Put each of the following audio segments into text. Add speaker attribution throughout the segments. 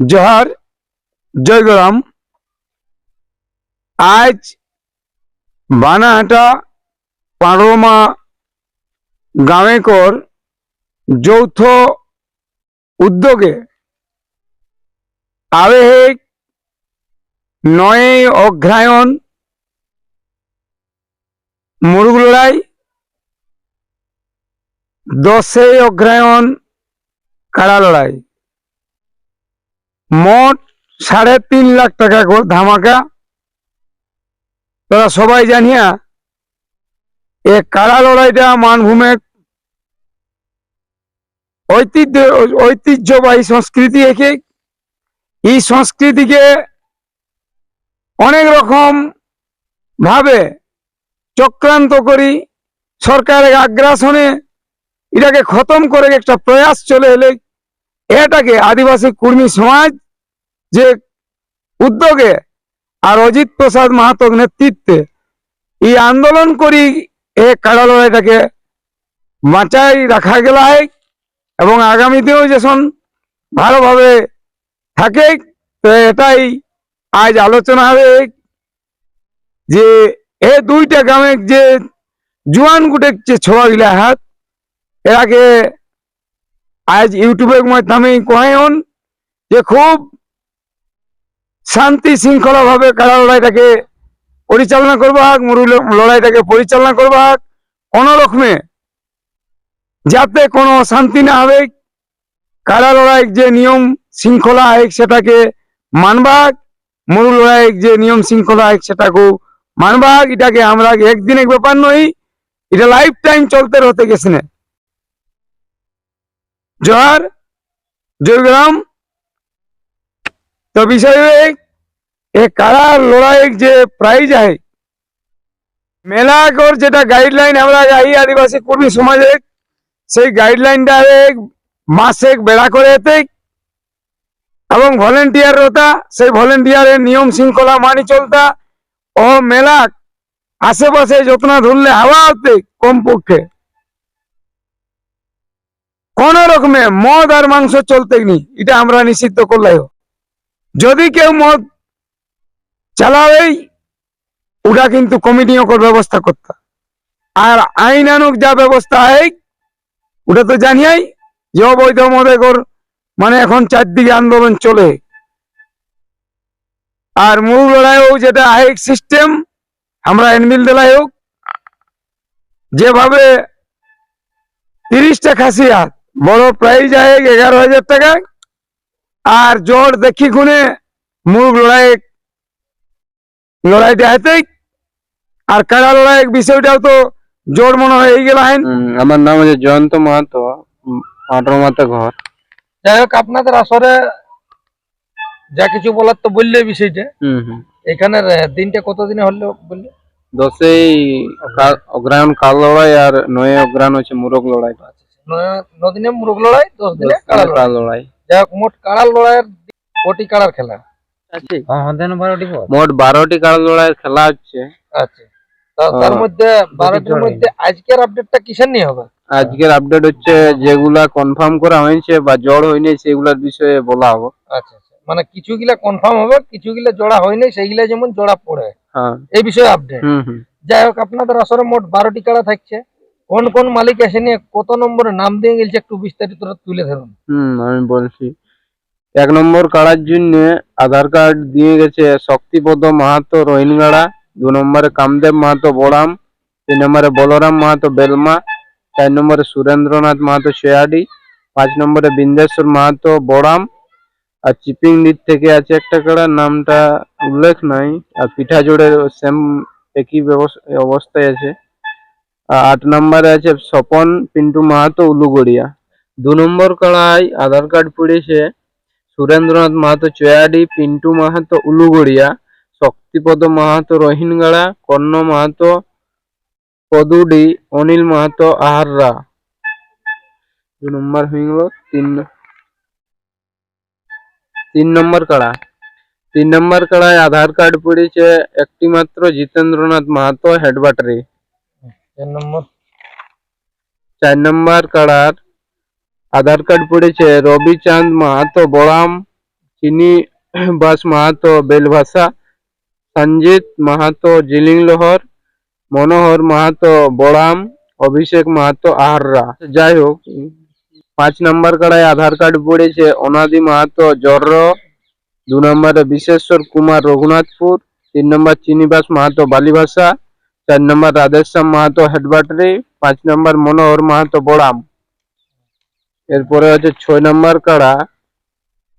Speaker 1: জোহার জয়গ্রাম আজ বানাহাটা পাঁড়মা গামেকর যৌথ উদ্যোগে আবেহিক নয়ই অগ্রায়ণ মুরগ লড়াই, দশই অগ্রায়ণ কাড়া লড়াই। মোট সাড়ে তিন লাখ টাকা করে ধামাকা। তোরা সবাই জানিয়া, এ কাড়া লড়াইটা মানভূমের ঐতিহ্য, ঐতিহ্যবাহী সংস্কৃতি একে? এই সংস্কৃতিকে অনেক রকম ভাবে চক্রান্ত করি, সরকারের আগ্রাসনে এটাকে খতম করে একটা প্রয়াস চলে এলে এটাকে আদিবাসী কর্মী সমাজ যে উদ্যোগে আর অজিত প্রসাদ মাহাতোর নেতৃত্বে এই আন্দোলন করি এ কাড়া বাঁচাই রাখা গেল এবং আগামীতেও যখন ভালোভাবে থাকে, তো এটাই আজ আলোচনা হবে। যে এ দুইটা গ্রামে যে জুয়ান গুটে যে ছোয়া গিলা হাত, এরাকে আজ ইউটিউবের মাধ্যমে কহেন যে খুব শান্তি শৃঙ্খলা ভাবে কারা লড়াইটাকে পরিচালনা করবা মুরু লড়াইটাকে পরিচালনা করবা কোনো রকমে যাতে কোনো শান্তি না হবে কারা লড়াই যে নিয়ম শৃঙ্খলা হয় সেটাকে মানবা হাক, মুরু লড়াই যে নিয়ম শৃঙ্খলা হয় সেটাকেও মানবা হাক। এটাকে আমরা একদিনের ব্যাপার নই এটা লাইফ টাইম চলতে হতে গেছে না জোহার জয়গ্রাম তো বিষয় এ কারা লড়াই যে প্রাইজ আছে মেলা কর যেটা গাইডলাইন আমরা এই আদিবাসী কর্মী সমাজে সেই গাইডলাইনটা মাসে বেড়া করে এতে, এবং ভলেন্টিয়ার হতা সেই ভলেন্টিয়ারের নিয়ম শৃঙ্খলা মানি চলতা, ও মেলা আশেপাশে যত্ন ধরলে হাওয়া হতে কমপক্ষে। কোন রকমে মদ আর মাংস চলতে নি এটা আমরা নিষিদ্ধ করলাই যদি কেউ মদ চালাবেই ওটা কিন্তু কমিটি ওকর ব্যবস্থা করতে। আর আইনানুক যা ব্যবস্থা হয়, ওটা তো জানিয়াই যে অবৈধ মদে কর মানে এখন চারদিকে আন্দোলন চলে। আর মূল লড়াই হোক যেটা আইক সিস্টেম, আমরা এনমিল দেলাই হোক। যেভাবে তিরিশটা খাসি বড় প্রাইজ আয় এগারো হাজার টাকা আর জোর দেখি খুনে মুরগ লড়াই লড়াইটা হাতে আর কাড়া লড়াই বিষয়টাও তো জোর মনে হয়ে গেল হেন
Speaker 2: আমার নাম হচ্ছে জয়ন্ত মাহাতো পাটরমাতে ঘর।
Speaker 3: যাই হোক আপনাদের আসরে যা কিছু বলার তো বললে বিষয়টা।
Speaker 2: হুম হুম।
Speaker 3: এখানের দিনটা কতদিনে হলো বললে?
Speaker 2: দশই অগ্রায়ণ কাল লড়াই আর নয় অগ্রায়ণ হচ্ছে মুরগ লড়াই।
Speaker 3: নদিনে মুরগ লড়াই দশ দিনে কাড়া লড়াই? যাই হোক মোট কাড়ার লড়াইয়ের কোটি কাড়ার খেলা?
Speaker 2: হ্যাঁ, মোট বারোটি কাল লড়াইয়ের খেলা হচ্ছে।
Speaker 3: আচ্ছা। তার মধ্যে বারোটির মধ্যে আজকের আপডেটটা কিসের নিয়ে হবে?
Speaker 2: আজকের আপডেট হচ্ছে যেগুলা কনফার্ম করা হয়েছে বা জড় হয়নি সেগুলোর বিষয়ে বলা হবে।
Speaker 3: আচ্ছা আচ্ছা। মানে কিছু গিলা কনফার্ম হবে কিছু গিলা জোড়া হয়নি সেইগুলা যেমন জোড়া পড়ে।
Speaker 2: হ্যাঁ।
Speaker 3: এই বিষয়ে আপডেট যাই হোক আপনাদের আসরে মোট বারোটি কাড়া থাকছে? কোন কোন মালিক এসে নিয়ে কত নম্বরে নাম দিয়ে গেছে একটু বিস্তারিত তুলে ধরুন।
Speaker 2: হুম, আমি বলছি, এক নম্বর কাড়ার জন্য আধার কার্ড দিয়ে গেছে শক্তিপদ মাহাতো রোহিনগাড়া দু নম্বরে কামদেব মাহাতো, বড়াম, তিন নম্বরে বলরাম মাহাতো, বেলমা, চার নম্বরে সুরেন্দ্রনাথ মাহাতো, শেয়াডি, পাঁচ নম্বরে বিন্দেশ্বর মাহাতো, বড়াম, আর চিপিং দিক থেকে আছে একটা কাড়ার নামটা উল্লেখ নাই, আর পিঠা জোড়ের সেম একই অবস্থায় আছে। আট নম্বরে আছে স্বপন, পিন্টু মাহাতো উলুগড়িয়া দু নম্বর কাড়ায় আধার কার্ড পড়েছে সুরেন্দ্রনাথ মাহাতো চয়াডি, পিন্টু মাহাতো উলুগড়িয়া শক্তিপদ মাহাতো রহিনগাড়া কর্ণ মাহাতো পদুডি, অনিল মাহাতো আহাররা। দু নম্বর হয়ে গেল তিন তিন নম্বর কাড়া তিন নম্বর কাড়ায় আধার কার্ড পড়েছে একটি মাত্র জিতেন্দ্রনাথ মাহাতো হেডবাটারি
Speaker 3: চার নম্বর।
Speaker 2: চার কাড়ার আধার কার্ড পড়েছে রবিচাঁদ মাহাতো বড়াম, চিনি বাস মাহাতো বেলভাষা, সঞ্জিত মাহাতো জিলিং লোহর, মনোহর মাহাতো বড়াম, অভিষেক মাহাতো আহাররা। যাই হোক, পাঁচ নম্বর কাড়ায় আধার কার্ড পড়েছে অনাদি মাহাতো জর্র, দু নম্বরে বিশেশ্বর কুমার রঘুনাথপুর, তিন নম্বর চিনিবাস মাহাতো বালিভাষা চার নম্বর রাধেশ্যাম মাহাতো হেডবাটারি পাঁচ নম্বর মনোহর মাহাতো বড়াম। এরপরে হচ্ছে ছয় নম্বর কাড়া।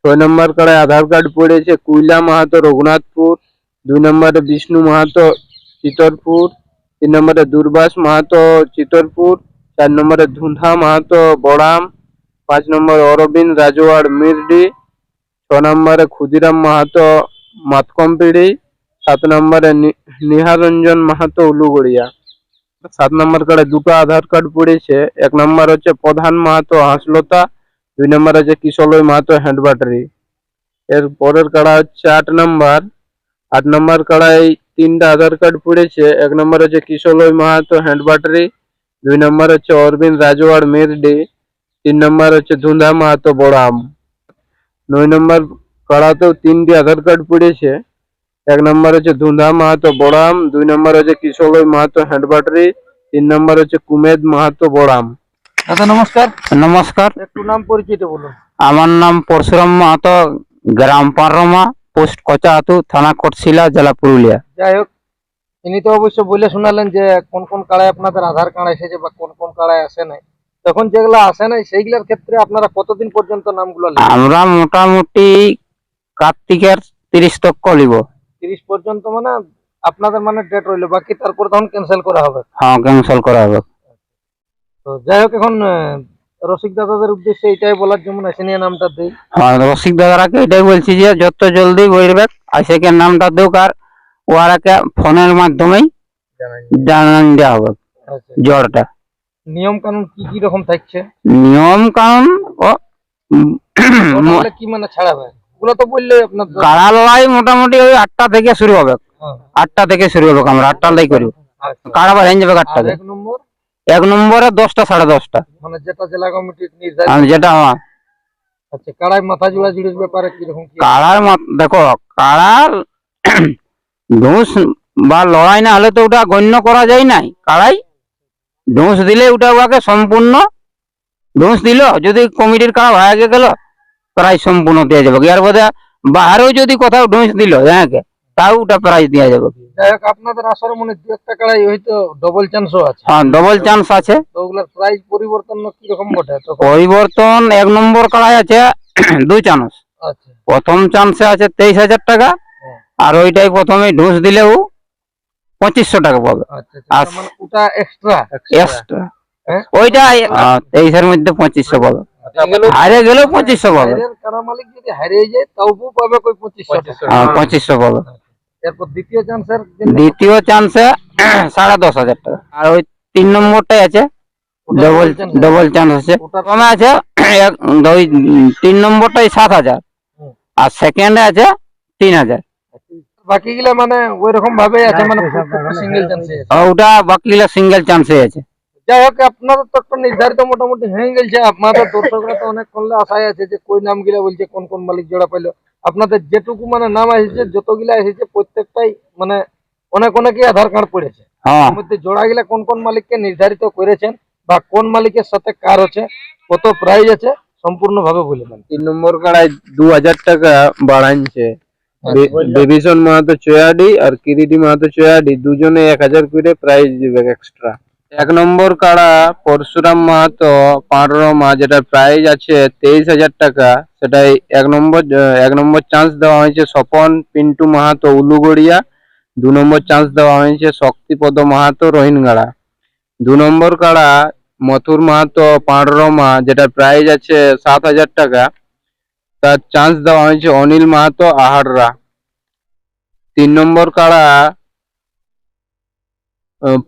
Speaker 2: ছয় নম্বর কাড়ায় আধার কার্ড পড়েছে কুইলা মাহাতো রঘুনাথপুর, দুই নম্বরে বিষ্ণু মাহাতো চিতরপুর, তিন নম্বরে দুর্বাস মাহাতো চিতরপুর, চার নম্বরে ধুন্ধা মাহাতো বড়াম, পাঁচ নম্বরে অরবিন্দ রাজওয়াড় মিরডি, ছ নম্বরে ক্ষুদিরাম মাহাতো মাতকমপিড়ি সাত নম্বরে নিহারঞ্জন মাহাতো উলুগড়িয়া। সাত নম্বর কার্ডে দুটো আধার কার্ড পড়েছে। এক নম্বর হচ্ছে প্রধান মাহাতো হাঁসলতা, দুই নম্বর হচ্ছে কিশলয় মাহাতো হ্যান্ড ব্যাটারি এর পরের কাড়া হচ্ছে আট নম্বর। আট নম্বর কাড়ায় তিনটা আধার কার্ড পড়েছে। এক নম্বর হচ্ছে কিশলয় মাহাতো হ্যান্ড ব্যাটারি দুই নম্বর হচ্ছে অরবিন্দ রাজওয়াড় মেরডি তিন নম্বর হচ্ছে ধুন্ধা মাহাতো বড়াম নয় নম্বর কাড়াতেও তিনটি আধার কার্ড পড়েছে। এক নম্বর হচ্ছে ধুন্ধা মাহাতো বড়াম দুই নম্বর হচ্ছে কিশোরই মাহাতো হ্যান্ড ব্যাটারি তিন নম্বর হচ্ছে কুমেদ মাহাতো বড়াম।
Speaker 3: দাদা নমস্কার।
Speaker 4: নমস্কার।
Speaker 3: একটু নাম পরিচিত বলুন।
Speaker 4: আমার নাম পরশুরাম মাহাতো গ্রাম পারমা পোস্ট কচাহাতু থানা কোটশিলা জেলা পুরুলিয়া।
Speaker 3: যাই হোক ইনি তো অবশ্য বলে শোনালেন যে কোন কোন কাড়ায় আপনাদের আধার কার্ড এসেছে বা কোন কোন কাড়ায় আসে নাই। তখন যেগুলো আসে নাই সেইগুলোর ক্ষেত্রে আপনারা কতদিন পর্যন্ত নামগুলো
Speaker 4: আমরা মোটামুটি কার্তিকের তিরিশ তক কলিব
Speaker 3: তিরিশ পর্যন্ত মানে আপনাদের মানে ডেট রইল বাকি তারপর তখন ক্যান্সেল করা হবে।
Speaker 4: হ্যাঁ ক্যান্সেল করা হবে।
Speaker 3: তো যাই হোক এখন রসিক দাদাদের উদ্দেশ্যে এটাই বলার যেমন এসে নিয়ে নামটা দিই।
Speaker 4: হ্যাঁ রসিক দাদারাকে এটাই বলছি যে যত জলদি বলবে আইসেকে নামটা দেউক আর ওয়ারাকে ফোনের মাধ্যমেই জানান দেওয়া হবে
Speaker 3: আচ্ছা।
Speaker 4: জ্বরটা।
Speaker 3: নিয়ম কানুন কি কি রকম থাকছে?
Speaker 4: নিয়ম কানুন ও
Speaker 3: কি মানে ছাড়াবে? ওগুলো তো বললে আপনার
Speaker 4: কাড়া লড়াই মোটামুটি ওই আটটা থেকে শুরু হবে।
Speaker 3: হ্যাঁ,
Speaker 4: আটটা থেকে শুরু হবে আমরা আটটা লাই করি।
Speaker 3: আচ্ছা।
Speaker 4: বার হয়ে যাবে
Speaker 3: এক নম্বর?
Speaker 4: এক নম্বরে দশটা সাড়ে দশটা।
Speaker 3: মানে যেটা জেলা আচ্ছা মাথা জোড়া জুড়ির ব্যাপারে কীরকম কি
Speaker 4: দেখো বা লড়াই না হলে তো ওটা গণ্য করা যায় নাই। কাড়াই ঢুস দিলে ওটা ওকে সম্পূর্ণ ঢুস দিল। যদি কমিটির কাড়া ভাগে গেল প্রাইজ সম্পূর্ণ দেওয়া যাবে। এর বোধ বাহারেও যদি কোথাও ঢুস দিল হ্যাঁ তাও ওটা প্রাইজ দেওয়া যাবে।
Speaker 3: আপনাদের মনে দু একটা কাড়াই হয়তো ডবল চান্সও আছে।
Speaker 4: হ্যাঁ ডবল চান্স আছে।
Speaker 3: ওগুলার প্রাইস পরিবর্তন ঘটে
Speaker 4: পরিবর্তন এক নম্বর কাড়াই আছে দুই চান্স
Speaker 3: আচ্ছা।
Speaker 4: প্রথম চান্সে আছে তেইশ হাজার টাকা
Speaker 3: হ্যাঁ।
Speaker 4: আর ওইটাই প্রথমে ঢুস দিলেও পঁচিশশো টাকা পাবে।
Speaker 3: আচ্ছা আচ্ছা,
Speaker 4: আচ্ছা।
Speaker 3: মানে ওটা এক্সট্রা
Speaker 4: এক্সট্রা
Speaker 3: হ্যাঁ?
Speaker 4: ওইটা তেইশের মধ্যে পঁচিশশো পাবে। হারে গেলেও পঁচিশশো পাবে
Speaker 3: বাইরের কাড়া মালিক যদি হারিয়ে যায় তাও পাবে কই পঁচিশশো
Speaker 4: হ্যাঁ, পঁচিশশো পাবে
Speaker 3: এরপর দ্বিতীয় চান্সের
Speaker 4: দ্বিতীয় চান্সে সাড়ে দশ হাজার টাকা। আর ওই তিন নম্বরটাই আছে। ডবল ডবল চান্স আছে। প্রথমে আছে ওই তিন নম্বরটাই সাত হাজার। আর সেকেন্ডে আছে তিন হাজার।
Speaker 3: বাকিগুলা মানে ওই রকম ভাবে আছে মানে সিঙ্গেল চান্সে
Speaker 4: ওটা বাকিগুলো সিঙ্গেল চান্সে আছে।
Speaker 3: যাই হোক আপনাদের তো একটা নির্ধারিত মোটামুটি হয়ে গেছে। আপনাদের দর্শকরা তো অনেক করলে আশায় আছে যে কই নাম গিলা বলছে কোন কোন মালিক জোড়া পাইলো। আপনাদের যেটুকু মানে নাম এসেছে যতগুলা এসেছে প্রত্যেকটাই মানে অনেক অনেকই আধার কার্ড পড়েছে।
Speaker 4: হ্যাঁ।
Speaker 3: মধ্যে জোড়া গিলা কোন কোন মালিককে নির্ধারিত করেছেন বা কোন মালিকের সাথে কার আছে কত প্রাইজ আছে সম্পূর্ণ ভাবে বলে দেন।
Speaker 2: তিন নম্বর কাড়ায় দু হাজার টাকা বাড়াইছে। বে- বেবিসন মাহাতো চয়াডি আর কিরিটি মাহাতো চয়াডি দুজনে এক হাজার করে প্রাইজ দিবে এক্সট্রা এক নম্বর কাড়া পরশুরাম মাহাতো পাঁড়রমা যেটা প্রাইজ আছে তেইশ হাজার টাকা। সেটাই এক নম্বর এক নম্বর চান্স দেওয়া হয়েছে স্বপন, পিন্টু মাহাতো, উলুগড়িয়া। দু নম্বর চান্স দেওয়া হয়েছে শক্তিপদ মাহাতো, রোহিনগাড়া। দু নম্বর কাড়া মথুর মাহাতো পাঁড়রমা যেটা প্রাইজ আছে সাত হাজার টাকা। তার চান্স দেওয়া হয়েছে অনিল মাহাতো, আহাররা। তিন নম্বর কাড়া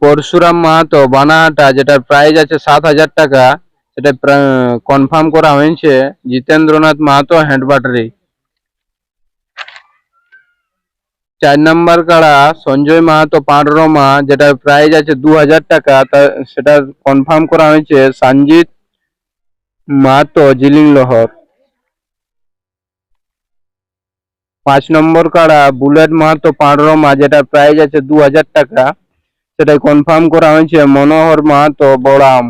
Speaker 2: পরশুরাম মাহাতো বানাহাটা, যেটার প্রাইস আছে সাত হাজার টাকা, সেটা কনফার্ম করা হয়েছে জিতেন্দ্রনাথ মাহাতো হ্যান্ড ব্যাটারি চার নম্বর কাড়া সঞ্জয় মাহাতো পাঁড়রমা যেটার প্রাইস আছে দু হাজার টাকা, তা, সেটা কনফার্ম করা হয়েছে সঞ্জিত মাহাতো জিলিং লোহর। পাঁচ নম্বর কাড়া বুলেট মাহাতো পাঁড়রমা যেটা প্রাইস আছে দু হাজার টাকা। সেটাই কনফার্ম করা হয়েছে, মনোহর মাহাতো বড়াম।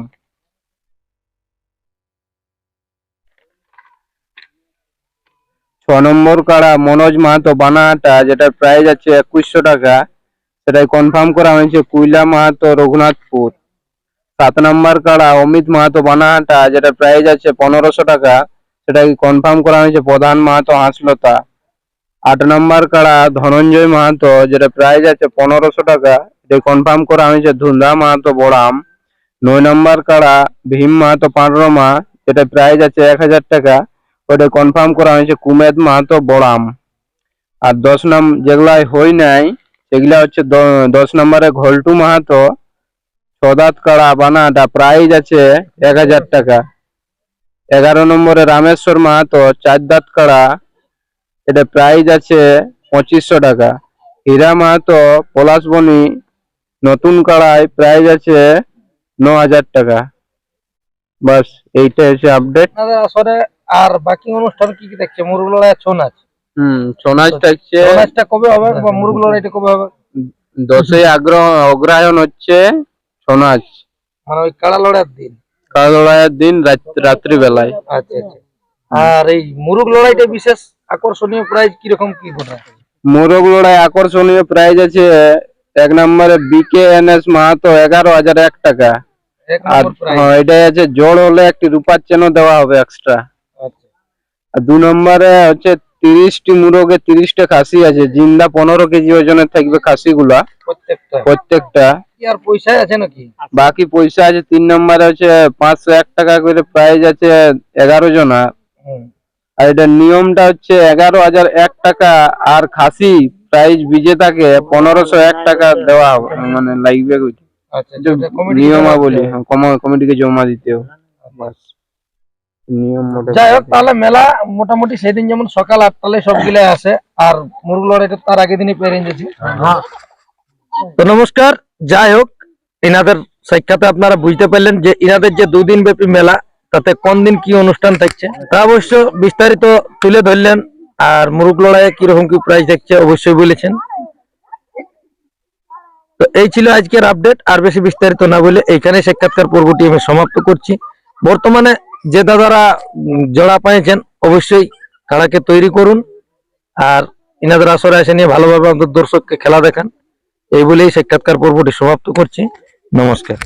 Speaker 2: ছ নম্বর কাড়া মনোজ মাহাতো বানাহাটা যেটা প্রাইস আছে একুশশো টাকা, সেটাই কনফার্ম করা হয়েছে কুইলা মাহাতো রঘুনাথপুর। সাত নম্বর কাড়া অমিত মাহাতো বানাহাটা যেটা প্রাইস আছে পনেরোশো টাকা সেটাকে কনফার্ম করা হয়েছে প্রধান মাহাতো হাঁসলতা। আট নম্বর কাড়া ধনঞ্জয় মাহাতো যেটা প্রাইস আছে পনেরোশো টাকা এটা কনফার্ম করা হয়েছে, ধুন্দা মাহাতো বড়াম নয় নম্বর কাড়া, ভীম মাহাতো পাঁড়রমা যেটা প্রাইস আছে এক হাজার টাকা, ওটা কনফার্ম করা হয়েছে, কুমেদ মাহাতো বড়াম আর দশ নাম, যেগুলাই হই নাই, সেগুলা হচ্ছে দশ নম্বরে ঘোলটু মাহাতো ছদাত কাড়া, বানাটা প্রাইস আছে এক হাজার টাকা। এগারো নম্বরে রামেশ্বর মাহাতো চার দাঁত কাড়া, এটা প্রাইস আছে পঁচিশশো টাকা। হীরা মাহাতো পলাশবনি নতুন কাড়ায় প্রাইস আছে ন হাজার টাকা। বাস এইটা হচ্ছে আপডেট
Speaker 3: আসরে আর বাকি অনুষ্ঠান কি কি দেখছে? মুরগ লড়াই ছৌ নাচ।
Speaker 2: হুম থাকছে
Speaker 3: ছৌ নাচটা কবে হবে বা মুরগ লড়াইটা কবে হবে?
Speaker 2: দশই আগ্রহ অগ্রহায়ণ হচ্ছে সোনাজ
Speaker 3: মানে ওই কাড়া লড়াইয়ের দিন।
Speaker 2: দিন
Speaker 3: আচ্ছা আচ্ছা। আর এই মুরগ লড়াইটা বিশেষ আকর্ষণীয় প্রাইজ কীরকম কি
Speaker 2: মোরগ লড়াই আকর্ষণীয় প্রাইজ আছে এক নম্বরে বিকে এন এস মাহাতো এগারো হাজার এক টাকা। আর হ্যাঁ, এটাই আছে জোড় হলে একটি রূপার চেনও দেওয়া হবে এক্সট্রা
Speaker 3: আচ্ছা।
Speaker 2: আর দু নম্বরে হচ্ছে তিরিশটি মুরগে তিরিশটা খাসি আছে জিন্দা পনেরো কেজি ওজনের থাকবে খাসিগুলা।
Speaker 3: প্রত্যেকটা।
Speaker 2: প্রত্যেকটা।
Speaker 3: কি আছে নাকি?
Speaker 2: বাকি পয়সা আছে তিন নম্বরে হচ্ছে পাঁচশো এক টাকা করে প্রাইজ আছে এগারো জনা। আর এটার নিয়মটা হচ্ছে এগারো হাজার এক টাকা আর খাসি প্রাইজ বিজেতাকে পনেরোশো এক টাকা দেওয়া হবে মানে লাগবে ওইটা।
Speaker 3: আচ্ছা
Speaker 2: নিয়মাবলী হ্যাঁ, কমা- কমিটিকে জমা দিতে হবে। নিয়ম
Speaker 3: যাই হোক তাহলে মেলা মোটামুটি সেদিন যেমন সকাল আটটালে সবগুলাই আসে আর মুরগ লড়াইটা তার আগের দিনই পেরে গেছি তো নমস্কার যাই হোক ইনাদের সাক্ষাতে আপনারা বুঝতে পারলেন যে ইনাদের যে দুদিন ব্যাপী মেলা তাতে কোন দিন কি অনুষ্ঠান থাকছে তা অবশ্য বিস্তারিত তুলে ধরলেন আর মুরগ লড়াইয়ে কীরকম কি প্রাইস দেখছে অবশ্যই বলেছেন। তো এই ছিল আজকের আপডেট আর বেশি বিস্তারিত না বলে এইখানে সাক্ষাৎকার পর্বটি আমি সমাপ্ত করছি। বর্তমানে যে দাদারা জোড়া পাইছেন, অবশ্যই খেলাকে তৈরি করুন, আর ইনাদের আসরে এসে নিয়ে ভালোভাবে আমাদের দর্শককে খেলা দেখান। এই বলেই সাক্ষাৎকার পর্বটি সমাপ্ত করছি। নমস্কার।